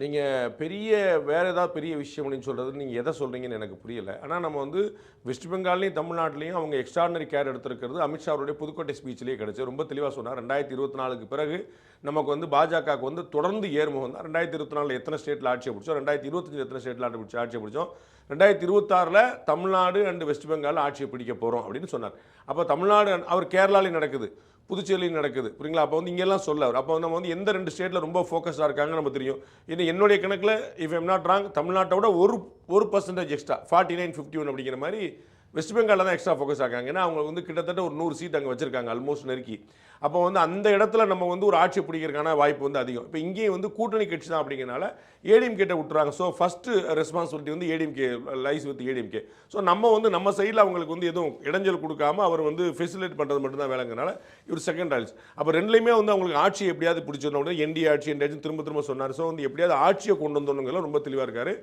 நீங்கள் பெரிய வேறு ஏதாவது பெரிய விஷயம் அப்படின்னு சொல்கிறது நீங்கள் எதை சொல்கிறீங்கன்னு எனக்கு புரியலை. ஆனால் நம்ம வந்து வெஸ்ட் பெங்கால்லையும் தமிழ்நாட்டிலையும் அவங்க எக்ஸ்ட்ராடனரி கேர் எடுத்திருக்கிறது அமித்ஷா அவருடைய புதுக்கோட்டை ஸ்பீச்லேயே கிடச்சி. ரொம்ப தெளிவாக சொன்னார். ரெண்டாயிரத்தி இருபத்தி நாலுக்கு பிறகு நமக்கு வந்து பாஜகவுக்கு வந்து தொடர்ந்து ஏறுமுகம் தான். ரெண்டாயிரத்தி இருபத்தி நாலில் எத்தனை ஸ்டேட்டில் ஆட்சியை பிடிச்சோம்? ரெண்டாயிரத்தி இருபத்தஞ்சு எத்தனை ஸ்டேட்டில் ஆட்சி பிடிச்சி ஆட்சியை பிடிச்சோம்? ரெண்டாயிரத்தி இருபத்தாறில் தமிழ்நாடு அண்டு வெஸ்ட் பெங்கால் ஆட்சியை பிடிக்க போகிறோம் அப்படின்னு சொன்னார். அப்போ தமிழ்நாடு அவர் கேரளாலையும் நடக்குது. புதுச்சேரியிலும் நடக்குது. புரியுங்களா? அப்போ வந்து இங்கெல்லாம் சொல்ல அவர். அப்போ நம்ம வந்து எந்த ரெண்டு ஸ்டேட்டில் ரொம்ப ஃபோக்கஸ்டாக இருக்காங்க நம்ம தெரியும். இது என்னுடைய கணக்கில் இஃப் எம் நாட் ராங் தமிழ்நாட்டை விட ஒரு ஒரு percentage extra forty nine fifty one அப்படிங்கிற மாதிரி வெஸ்ட் பெங்காலில் தான் எக்ஸ்ட்ரா ஃபோக்கஸ் ஆகாங்க ஏன்னா அவங்க வந்து கிட்டத்தட்ட ஒரு நூறு சீட் அங்கே வச்சிருக்காங்க ஆல்மோஸ்ட் நெருக்கி. அப்போ வந்து அந்த இடத்துல நம்ம வந்து ஒரு ஆட்சி பிடிக்கிறதுக்கான வாய்ப்பு வந்து அதிகம். இப்போ இங்கேயும் வந்து கூட்டணி கட்சி தான் அப்படிங்கிறனால ஏடிஎம் கிட்ட விட்டுறாங்க. ஸோ ஃபஸ்ட்டு ரெஸ்பான்சிபிலிட்டி வந்து ADMK lies with ADMK so நம்ம வந்து நம்ம சைடில் அவங்களுக்கு வந்து எதுவும் இடைஞ்சல் கொடுக்காம அவர் வந்து ஃபெசிலேட் பண்ணுறது மட்டும்தான் வேலைங்கிறனால இவர் செகண்ட் ஆயில்ஸ் அப்போ ரெண்டுலையுமே வந்து அவங்களுக்கு ஆட்சி எப்படியாவது பிடிச்சிடணும் என்டி ஆட்சி என்டி ஆட்சி திரும்ப திரும்ப சொன்னார். ஸோ வந்து எப்படியாவது ஆட்சியை கொண்டு வந்தோனுங்கெல்லாம் ரொம்ப தெளிவாக இருக்காரு.